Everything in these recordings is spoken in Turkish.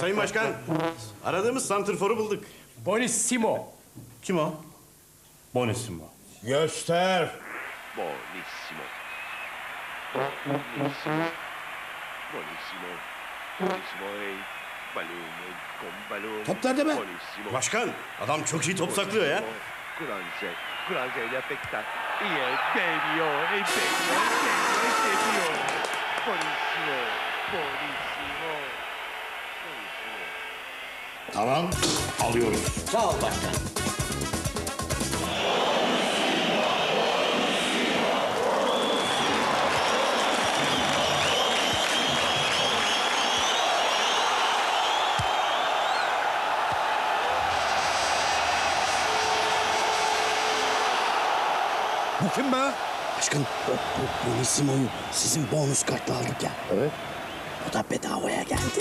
Sayın Başkan, aradığımız santrforu bulduk. Bonissimo. Kim o? Bonissimo. Göster. Buonissimo. Ehi, balloon, con balloon. Top nerede be? Başkan, adam çok iyi top saklıyor ya. Kuranze. Kuranze ile pekta. İyi, devio, e devio, e devio, e Tamam. Alıyoruz. Sağ ol başkan. Bu kim be? Başkan o, bu Bonissimo'yu sizin bonus kartla aldık ya. Evet. O da bedavaya geldi.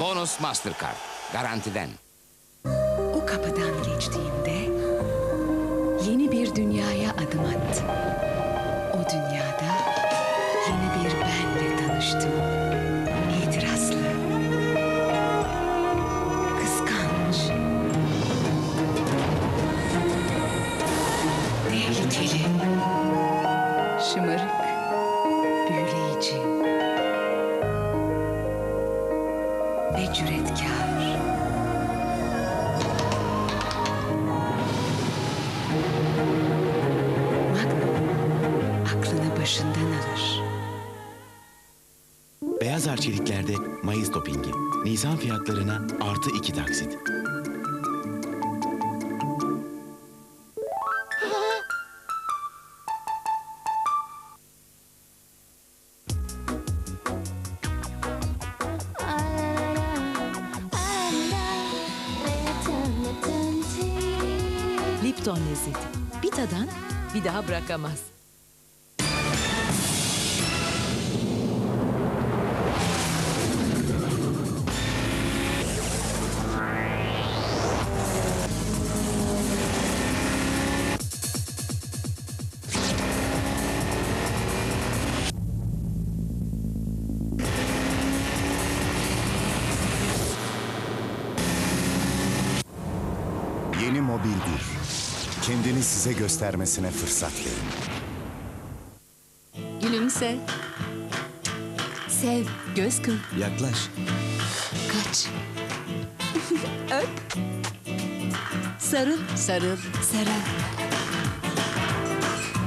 Bonus Mastercard. Garantiden. O kapıdan geçtiğimde yeni bir dünyaya adım attım. Tehlikeli, şımarık, büyüleyici ve cüretkar. Magnum aklını başından alır. Beyaz Arçelikler'de Mayıs dopingi. Nisan fiyatlarına artı iki taksit. Lipton lezzeti. Bir tadan bir daha bırakamaz. 1. Kendini size göstermesine fırsat verin. Gülümse. Sev, göz kır, Yaklaş. kaç. Öp. Sarıl, sarıl, sarıl.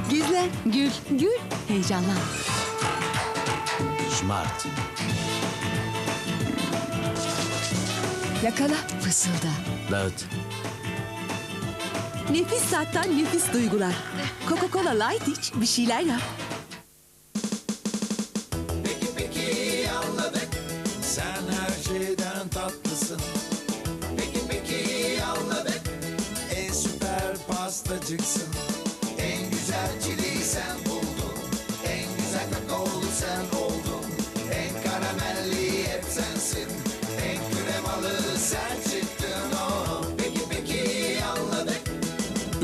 Gizle, gül, gül, heyecanlan. Smart. Yakala, fısılda. Dağıt. Nefis tattan nefis duygular. Coca-Cola Light iç, bir şeyler yap. Sen her şeyden tatlısın. Peki peki anladık. En süper pastacıksın. En güzel çileği sen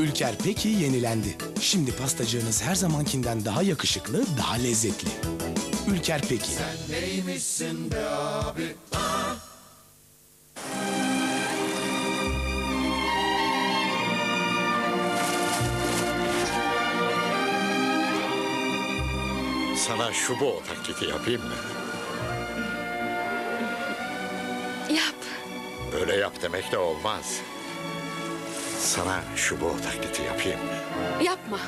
Ülker Peki yenilendi. Şimdi pastacığınız her zamankinden daha yakışıklı, daha lezzetli. Ülker Peki. Neymişsin be abi? Sana şu bu taklidi yapayım mı? Yap. Öyle yap demek de olmaz. Sana şu bu taklidi yapayım mı? Yapma.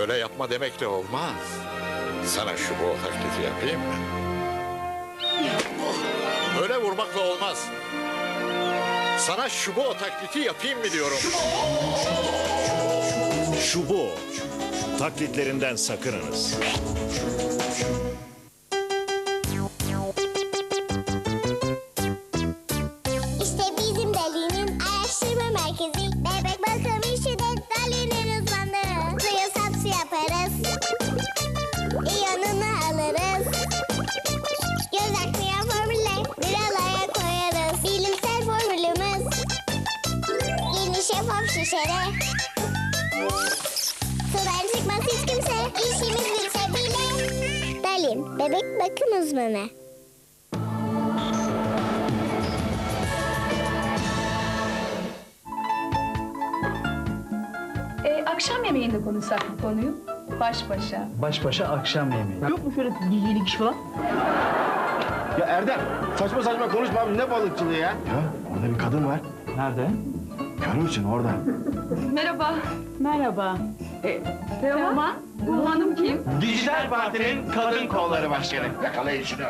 Öyle yapma demek de olmaz. Sana şu bu taklidi yapayım mı? Öyle vurmakla olmaz. Sana şu bu taklidi yapayım mı diyorum. Şu bu. Taklitlerinden sakınınız. şişede. Sudan çıkmaz hiç kimse. İşimiz bitse bile. Dalin, bebek bakım uzmanı. E, akşam yemeğinde konuşsak bu konuyu. Baş başa. Baş başa akşam yemeği. Yok mu şöyle y- yedi kişi falan? Ya Erdem saçma saçma konuşma abi ne balıkçılığı ya. Ya orada bir kadın var. Nerede? Görür müsün orada? Merhaba. Merhaba. Ee, Teoman, bu hanım kim? Dijital Parti'nin kadın kolları başkanı. Yakalayın şunu.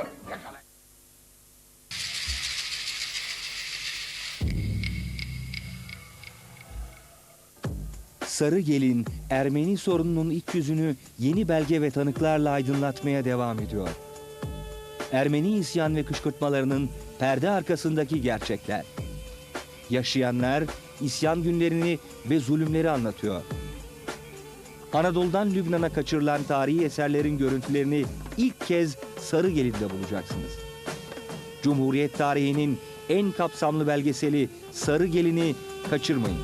Sarı Gelin, Ermeni sorununun iç yüzünü yeni belge ve tanıklarla aydınlatmaya devam ediyor. Ermeni isyan ve kışkırtmalarının perde arkasındaki gerçekler. Yaşayanlar isyan günlerini ve zulümleri anlatıyor. Anadolu'dan Lübnan'a kaçırılan tarihi eserlerin görüntülerini ilk kez Sarı Gelin'de bulacaksınız. Cumhuriyet tarihinin en kapsamlı belgeseli Sarı Gelin'i kaçırmayın.